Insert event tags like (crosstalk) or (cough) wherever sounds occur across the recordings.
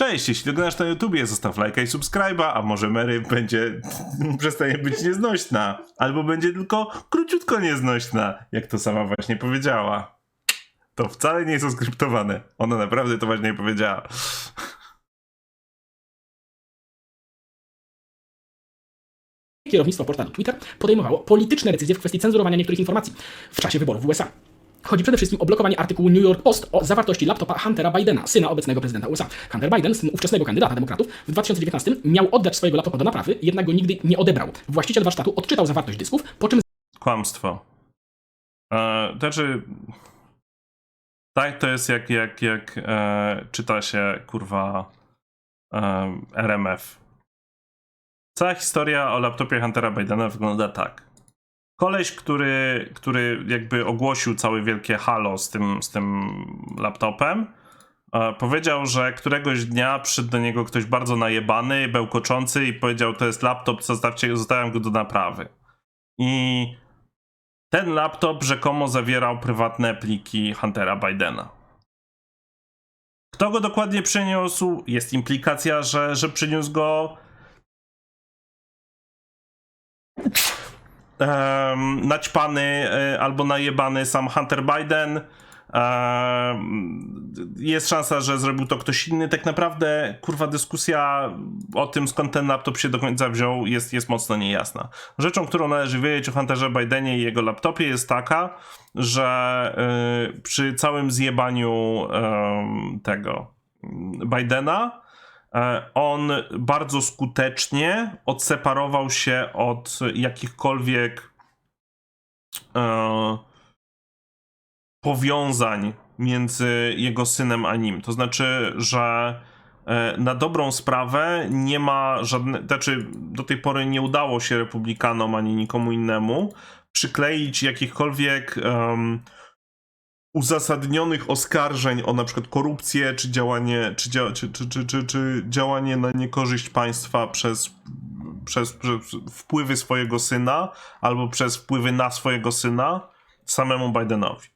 Cześć, jeśli oglądasz na YouTubie, zostaw lajka i subskryba, a może Mary będzie (laughs) przestanie być nieznośna, albo będzie tylko króciutko nieznośna, jak to sama właśnie powiedziała. To wcale nie jest oskryptowane. Ona naprawdę to właśnie powiedziała. Kierownictwo portalu Twitter podejmowało polityczne decyzje w kwestii cenzurowania niektórych informacji w czasie wyborów w USA. Chodzi przede wszystkim o blokowanie artykułu New York Post o zawartości laptopa Huntera Bidena, syna obecnego prezydenta USA. Hunter Biden, syn ówczesnego kandydata demokratów, w 2019 miał oddać swojego laptopa do naprawy, jednak go nigdy nie odebrał. Właściciel warsztatu odczytał zawartość dysków, po czym Kłamstwo. E, znaczy. Tak, to jest jak, jak, jak e, czyta się kurwa e, RMF. Cała historia o laptopie Huntera Bidena wygląda tak. Koleś, który, który jakby ogłosił całe wielkie halo z tym, z tym laptopem, e, powiedział, że któregoś dnia przyszedł do niego ktoś bardzo najebany, bełkoczący i powiedział, to jest laptop, zostawcie, zostawiam go do naprawy. I ten laptop rzekomo zawierał prywatne pliki Huntera Bidena. Kto go dokładnie przyniósł? Jest implikacja, że, że przyniósł go um, naćpany e, albo najebany sam Hunter Biden. Jest szansa, że zrobił to ktoś inny. Tak naprawdę, kurwa, dyskusja o tym, skąd ten laptop się do końca wziął, jest, jest mocno niejasna. Rzeczą, którą należy wiedzieć o Hunterze Bidenie i jego laptopie jest taka, że y, przy całym zjebaniu em, tego Bidena, on bardzo skutecznie odseparował się od jakichkolwiek e, powiązań między jego synem a nim. To znaczy, że e, na dobrą sprawę nie ma żadnych, znaczy do tej pory nie udało się republikanom ani nikomu innemu przykleić jakichkolwiek em, uzasadnionych oskarżeń o na przykład korupcję, czy działanie, czy, dzia, czy, czy, czy, czy, czy działanie na niekorzyść państwa przez, przez, przez wpływy swojego syna, albo przez wpływy na swojego syna samemu Bidenowi.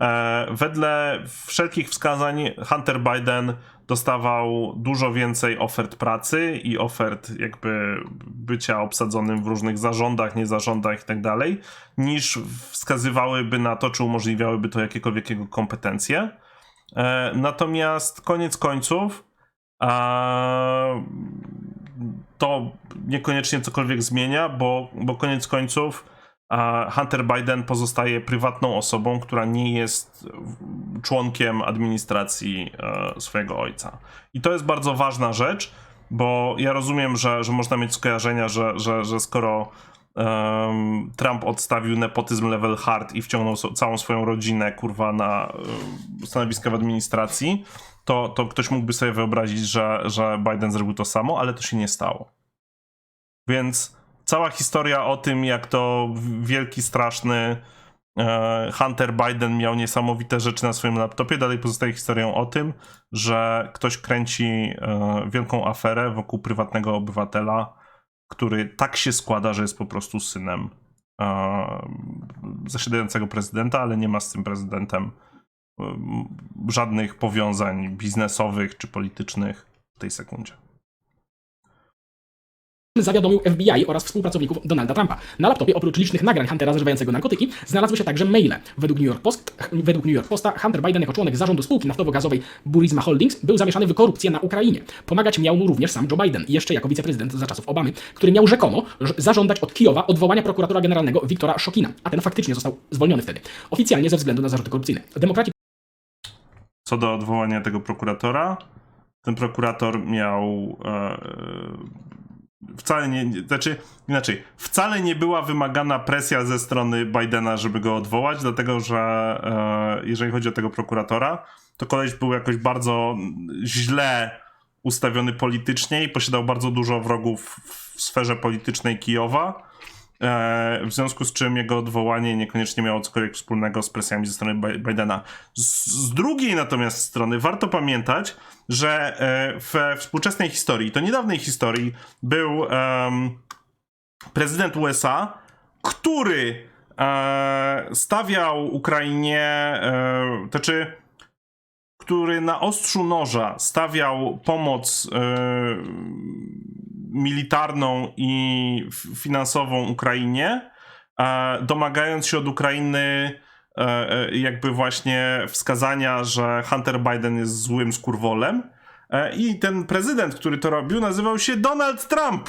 E, wedle wszelkich wskazań Hunter Biden dostawał dużo więcej ofert pracy i ofert jakby bycia obsadzonym w różnych zarządach, niezarządach i tak dalej, niż wskazywałyby na to, czy umożliwiałyby to jakiekolwiek jego kompetencje. E, natomiast koniec końców to niekoniecznie cokolwiek zmienia, bo, bo koniec końców a Hunter Biden pozostaje prywatną osobą, która nie jest członkiem administracji e, swojego ojca. I to jest bardzo ważna rzecz, bo ja rozumiem, że, że można mieć skojarzenia, że, że, że skoro em, Trump odstawił nepotyzm level hard i wciągnął so, całą swoją rodzinę, kurwa, na e, stanowiska w administracji, to, to ktoś mógłby sobie wyobrazić, że, że Biden zrobił to samo, ale to się nie stało. Więc cała historia o tym, jak to wielki, straszny e, Hunter Biden miał niesamowite rzeczy na swoim laptopie, dalej pozostaje historią o tym, że ktoś kręci e, wielką aferę wokół prywatnego obywatela, który tak się składa, że jest po prostu synem e, zasiadającego prezydenta, ale nie ma z tym prezydentem żadnych powiązań biznesowych czy politycznych w tej sekundzie. Zawiadomił FBI oraz współpracowników Donalda Trumpa. Na laptopie oprócz licznych nagrań Huntera zażywającego narkotyki znalazły się także maile. Według New York, Post, według New York Posta Hunter Biden jako członek zarządu spółki naftowo-gazowej Burisma Holdings był zamieszany w korupcję na Ukrainie. Pomagać miał mu również sam Joe Biden, jeszcze jako wiceprezydent za czasów Obamy, który miał rzekomo zażądać od Kijowa odwołania prokuratora generalnego Wiktora Szokina, a ten faktycznie został zwolniony wtedy. Oficjalnie ze względu na zarzuty korupcyjne. Demokraci co do odwołania tego prokuratora, ten prokurator miał e, wcale nie, znaczy inaczej, wcale nie była wymagana presja ze strony Bidena, żeby go odwołać, dlatego że e, jeżeli chodzi o tego prokuratora, to koleś był jakoś bardzo źle ustawiony politycznie i posiadał bardzo dużo wrogów w sferze politycznej Kijowa. E, w związku z czym jego odwołanie niekoniecznie miało cokolwiek wspólnego z presjami ze strony Bi- Bidena. Z, drugiej natomiast strony warto pamiętać, że e, we współczesnej historii, to niedawnej historii, był em, prezydent USA, który e, stawiał Ukrainie, e, to znaczy który na ostrzu noża stawiał pomoc e, militarną i finansową Ukrainie, e, domagając się od Ukrainy e, e, jakby właśnie wskazania, że Hunter Biden jest złym skurwolem. I ten prezydent, który to robił, nazywał się Donald Trump.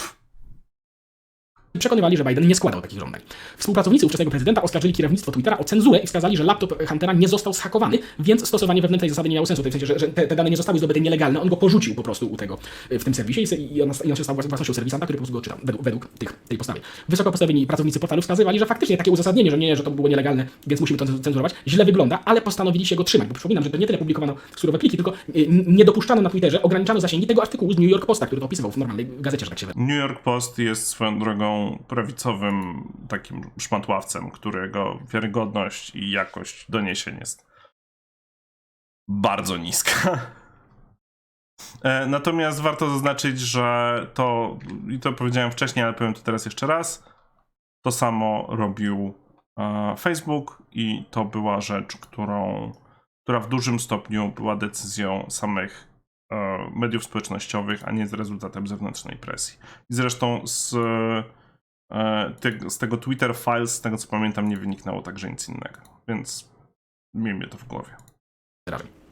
Przekonywali, że Biden nie składał takich żądań. Współpracownicy ówczesnego prezydenta oskarżyli kierownictwo Twittera o cenzurę i wskazali, że laptop Huntera nie został zhakowany, więc stosowanie wewnętrznej zasady nie miało sensu. W tym sensie, że, że te, te dane nie zostały zdobyte nielegalne, on go porzucił po prostu u tego, w tym serwisie i, i, on, i on się stał włas- własnością serwisanta, który po prostu go czytał według, według tych, tej podstawy. Wysoko postawieni pracownicy portalu wskazywali, że faktycznie takie uzasadnienie, że nie, że to było nielegalne, więc musimy to cenzurować, źle wygląda, ale postanowili się go trzymać, bo przypominam, że to nie tyle publikowano surowe pliki, tylko y, nie dopuszczano na Twitterze, ograniczano zasięgi tego artykułu z New York Posta, który to opisywał w normalnej gazecie, że tak się New York Post jest swoją drogą prawicowym takim szmatławcem, którego wiarygodność i jakość doniesień jest bardzo niska. E, Natomiast warto zaznaczyć, że to, i to powiedziałem wcześniej, ale powiem to teraz jeszcze raz, to samo robił e, Facebook i to była rzecz, którą, która w dużym stopniu była decyzją samych e, mediów społecznościowych, a nie z rezultatem zewnętrznej presji. I zresztą z, te, z tego Twitter Files, z tego co pamiętam, nie wyniknęło także nic innego. Więc miejmy to w głowie. wyrażeń.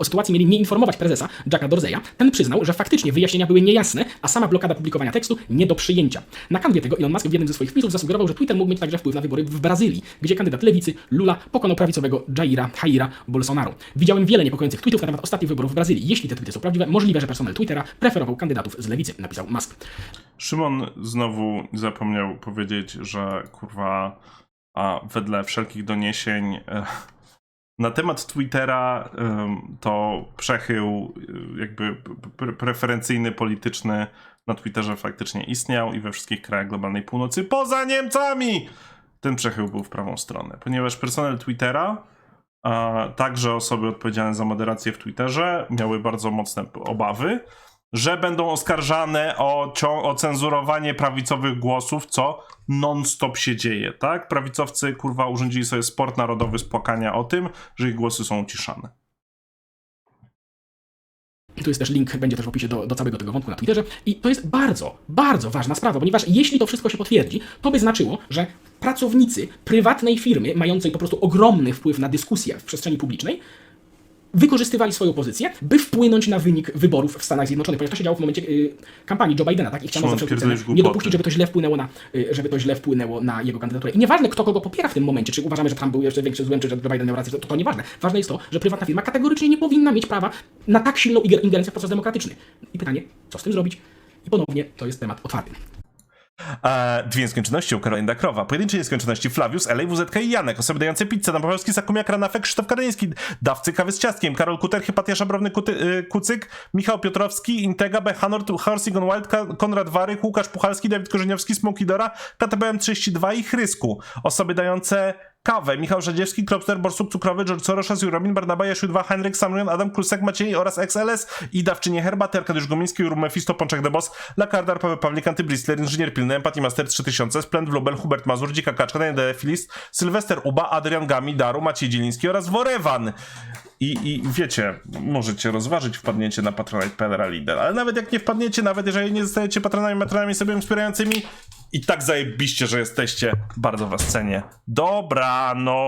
O sytuacji mieli nie informować prezesa Jacka Dorzeya. Ten przyznał, że faktycznie wyjaśnienia były niejasne, a sama blokada publikowania tekstu nie do przyjęcia. Na kanwie tego Elon Musk w jednym ze swoich wpisów zasugerował, że Twitter mógł mieć także wpływ na wybory w Brazylii, gdzie kandydat lewicy Lula pokonał prawicowego Jaira Jaira Bolsonaro. Widziałem wiele niepokojących tweetów na temat ostatnich wyborów w Brazylii. Jeśli te tweety są prawdziwe, możliwe, że personel Twittera preferował kandydatów z lewicy, napisał Musk. Szymon znowu zapomniał powiedzieć, że kurwa, a wedle wszelkich doniesień e, na temat Twittera to przechył e, jakby pre- preferencyjny, polityczny na Twitterze faktycznie istniał i we wszystkich krajach globalnej północy, poza Niemcami, ten przechył był w prawą stronę, ponieważ personel Twittera a także osoby odpowiedzialne za moderację w Twitterze miały bardzo mocne obawy, że będą oskarżane o, o cenzurowanie prawicowych głosów, co non-stop się dzieje, tak? Prawicowcy, kurwa, urządzili sobie sport narodowy z płakania o tym, że ich głosy są uciszane. I tu jest też link, będzie też w opisie do, do całego tego wątku na Twitterze. I to jest bardzo, bardzo ważna sprawa, ponieważ jeśli to wszystko się potwierdzi, to by znaczyło, że pracownicy prywatnej firmy, mającej po prostu ogromny wpływ na dyskusję w przestrzeni publicznej, wykorzystywali swoją pozycję, by wpłynąć na wynik wyborów w Stanach Zjednoczonych, ponieważ to się działo w momencie y, kampanii Joe Bidena, tak? I chciano Szymon, za wszelką cenę pierdolisz nie dopuścić, żeby to źle wpłynęło na, y, żeby to źle wpłynęło na jego kandydaturę. I nieważne, kto kogo popiera w tym momencie, czy uważamy, że Trump był jeszcze większym złem, czy że Joe Biden miał rację, to, to nieważne. Ważne jest to, że prywatna firma kategorycznie nie powinna mieć prawa na tak silną ingerencję w proces demokratyczny. I pytanie, co z tym zrobić? I ponownie to jest temat otwarty. E, dwie nieskończoności Karolina Krowa. Pojedyncze nieskończoności Flavius, Elej, WZK i Janek. Osoby dające pizzę na Pawełski, Sakumiak, Ranafek, Krzysztof Karyński. Dawcy kawy z ciastkiem. Karol Kuter, Hypatia Szabrowny, Kuty, y, Kucyk, Michał Piotrowski, Intega, Bechanor, Horsigon Wild, Konrad Warych, Łukasz Puchalski, Dawid Korzeniowski, Smokidora, KTBM 32 i Chrysku. Osoby dające kawę. Michał Rzedziewski, Kropster, Borsuk Cukrowy, George Soros, Robin, Barnaba, Jaszu 2, Henryk, Samrion, Adam Klusek, Maciej oraz XLS i dawczynie herbaty, Arkadiusz Gomiński, Rum Mefisto, Pączek The Boss, Lakardar, Paweł Pawlik, Antybristler, Inżynier Pilny, Empathy Master 3000, Splend Wlubel, Hubert Mazur, Dzika Kaczka, Daniel Filist, Sylwester Uba, Adrian Gami, Daru, Maciej Dzieliński oraz Worewan. I, I wiecie, możecie rozważyć wpadnięcie na Patronite.pl Lider, ale nawet jak nie wpadniecie, nawet jeżeli nie zostajecie patronami, matronami sobie wspierającymi, i tak zajebiście, że jesteście. Bardzo was cenię. Dobranoc!